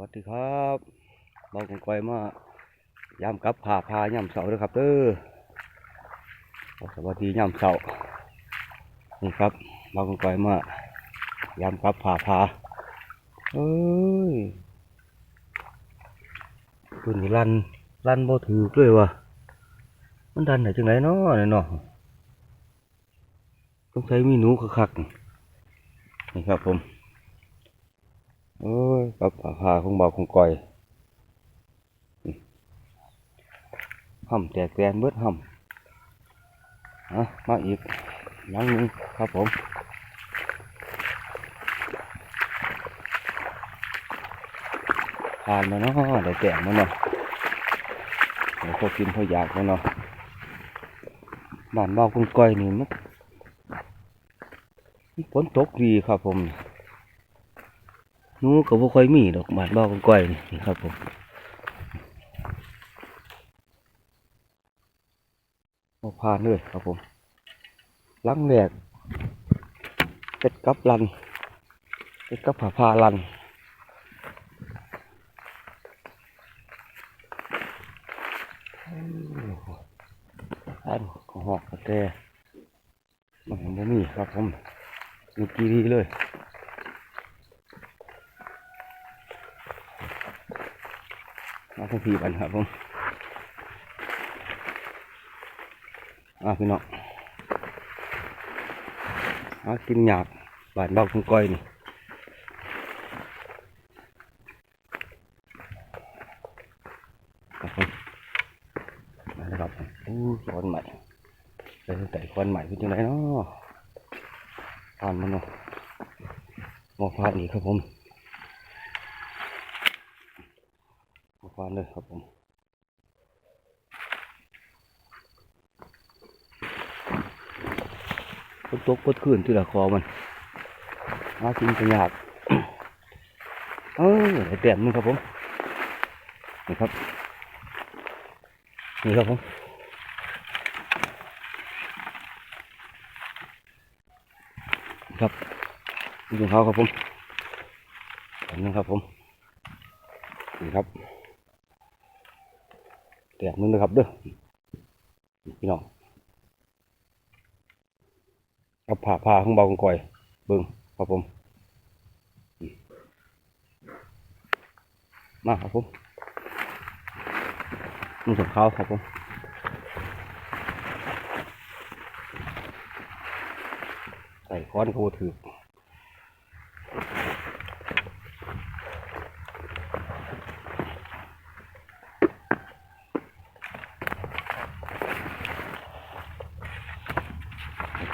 วัสดีครับเราคงคอยมายามกับผ่าพายามเสาร์ด้วยครับเด้อสวัสดียามเสาร์นี่ครับเราคงคอยมายามกับผ่าพาเอ้ยตัวนี้ลันลันบ่ถือด้วยวะมันดันไหนจังไรเนาะเนี่ยเนาะต้องใช้มีหนูคักๆนี่ครับผม โอ้ยกับผาของเบาของก่อยห่ำแตกแกนเบิดห่ำอะมาอีกหลังนึงครับผมผ่านมาเนาะได้แต่งมาเนาะเดี๋ยวพอกินพออยากมาเนาะบ้านเบาของก่อยนี่มันฝนตกดีครับผม นูก็บ่ค่อยมีดอกบาดเบาก้อยนี่ครับผมบ่ผ่านเลยครับผมลังแรกเป็ดกับลันเป็ดกับผาพาลันอันของหอกกระแตมันบ่มีครับผมมีกีดีเลย มาทั้งทีบันครับผมอ่าพี่น้องมากินหยาบ บานเบาคงก้อยนี่ครับผมมาแล้วครับผมอู้ควันใหม่เป็นแต่ควันใหม่เป็นยังไงเนาะผ่านมันเนาะมองผ่านอีกครับผม มานเลยครับผมฝนตกปดขึ้นที่ละคอมันมากินกันยากเออได้เต็มนึงครับผมนี่ครับนี่ครับผมครับนี่ของเขาครับผมอันนึงครับผมนี่ครับ แตกมึงนะครับเด้อพี่น้องเอาผ่าผ่าข้างเบาของก่อย เบิ้งครับผม มาครับผมมึงสมข้าวครับผมใส่ค้อนโคถือ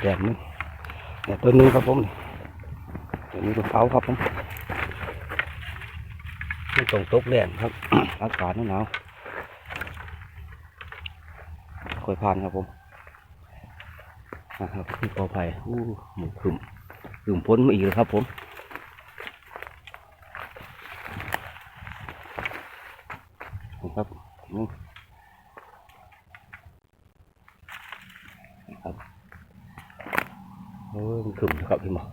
แตกนึงแต่ตัวนึงครับผมตัวนี้ตัวเขาครับผมไม่ตรงตกแดงครับอากาศหนาวค่อยผ่านครับผมนะครับพี่กอไผ่อู้หมูขึมขึมพ้นมาอีกแล้วครับผมครับนี่ครับ โอ้ยมันขึมนะครับพี่หมอ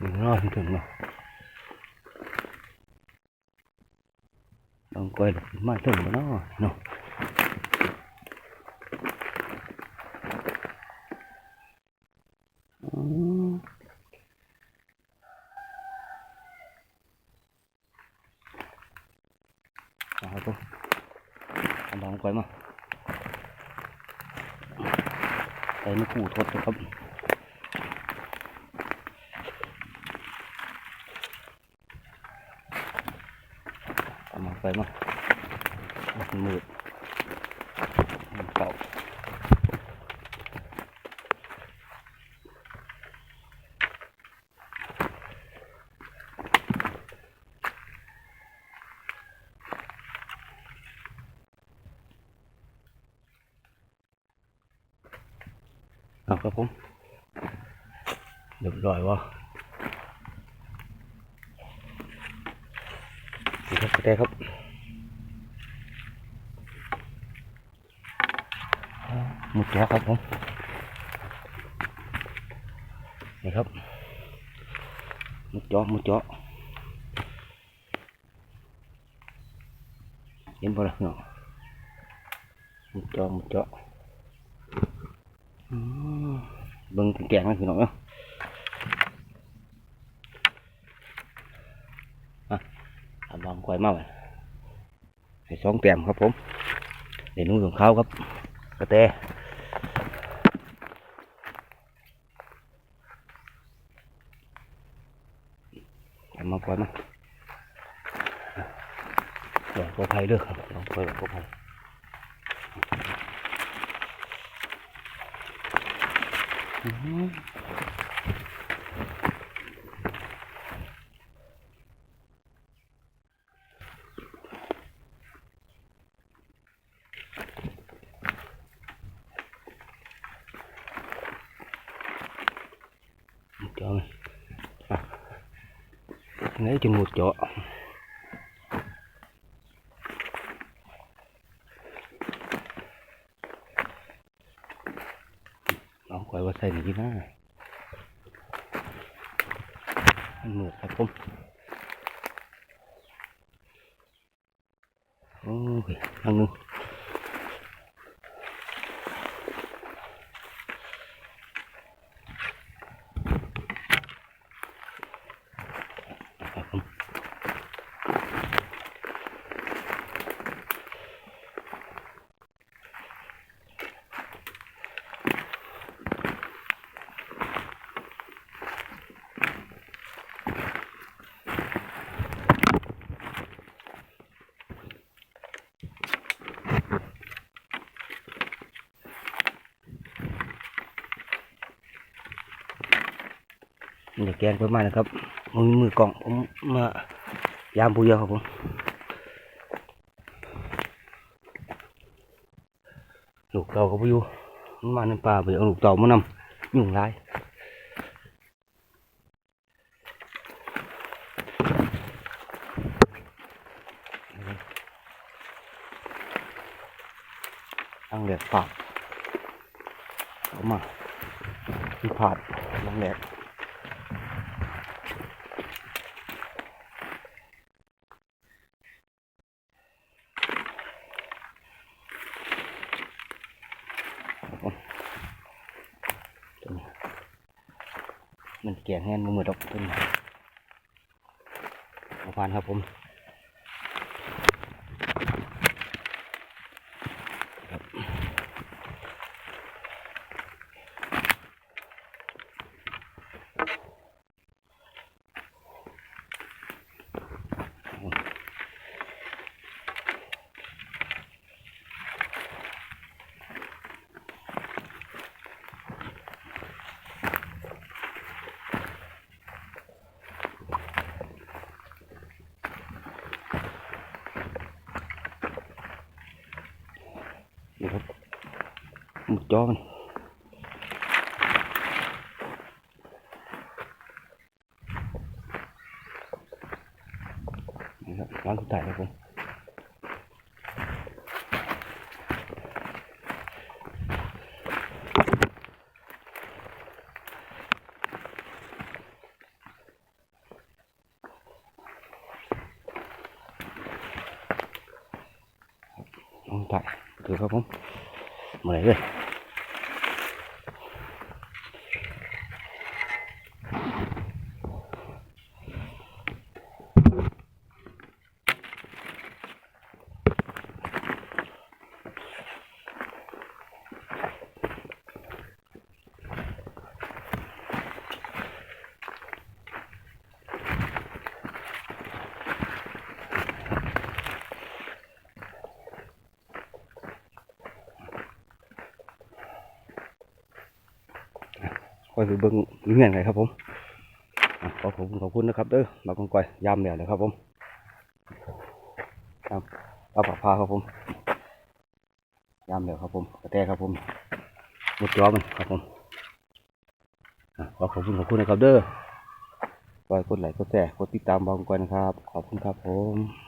นี่รอดถึงเนาะต้องก้อยมาถึงมาเนาะเนาะอืม นะครับผมทำลองก่อยมาใส่มะกรูดทดนะครับทำลองไปมามันมืด อนครับผม เดือดร้อยวะนี่ครับกระแตครับหมดแล้วครับผม นี่ครับมุดเจาะมุดเจาะเห็นบ่ล่ะเนาะมุดเจาะมุดเจาะ เบิ่งแกงๆนะพี่น้องเนาะอาบางกล้วยมาไว้ให้สองแต้มครับผมเดี๋ยวนุ่งของเขาครับกระแตทำมาปล่อยมาเดี๋ยวปลอดภัยเด้อครับลองปล่อยแบ บปลอดภัย อยว่าใส่หนีหน้ามันหมืดครับผมโอ้ยทางนึง นี่แกงประมาณนะครับมือมือกล่องผมมายามผู้เดียวครับผมลูกเต่าก็ไปอยู่มันมาในป่าไปเอาลูกเต่ามานำยุ่งไรตั้งแดดฝาดเอามาที่ผาดตั้งแดด มันแก่งแห้งมือดอกต้นเอาพานครับผม หมุดจอมันนี่ครับร้านสุดท้ายครับผมร้านสุดท้ายถื อยไปเบิ้งเงื่อนไขครับผมอะขอขอบคุณขอบคุณนะครับเด้อมากองก่อยยามเดียวเลยครับผมครับเอาผักพาครับผมยามเดียวครับผมกระแตครับผมหมดจอมันครับผมขอขอบคุณขอบคุณนะครับเด้อคอยกดไลค์กดแชร์กดติดตามบางก่อยนะครับ ขอบคุณครับผม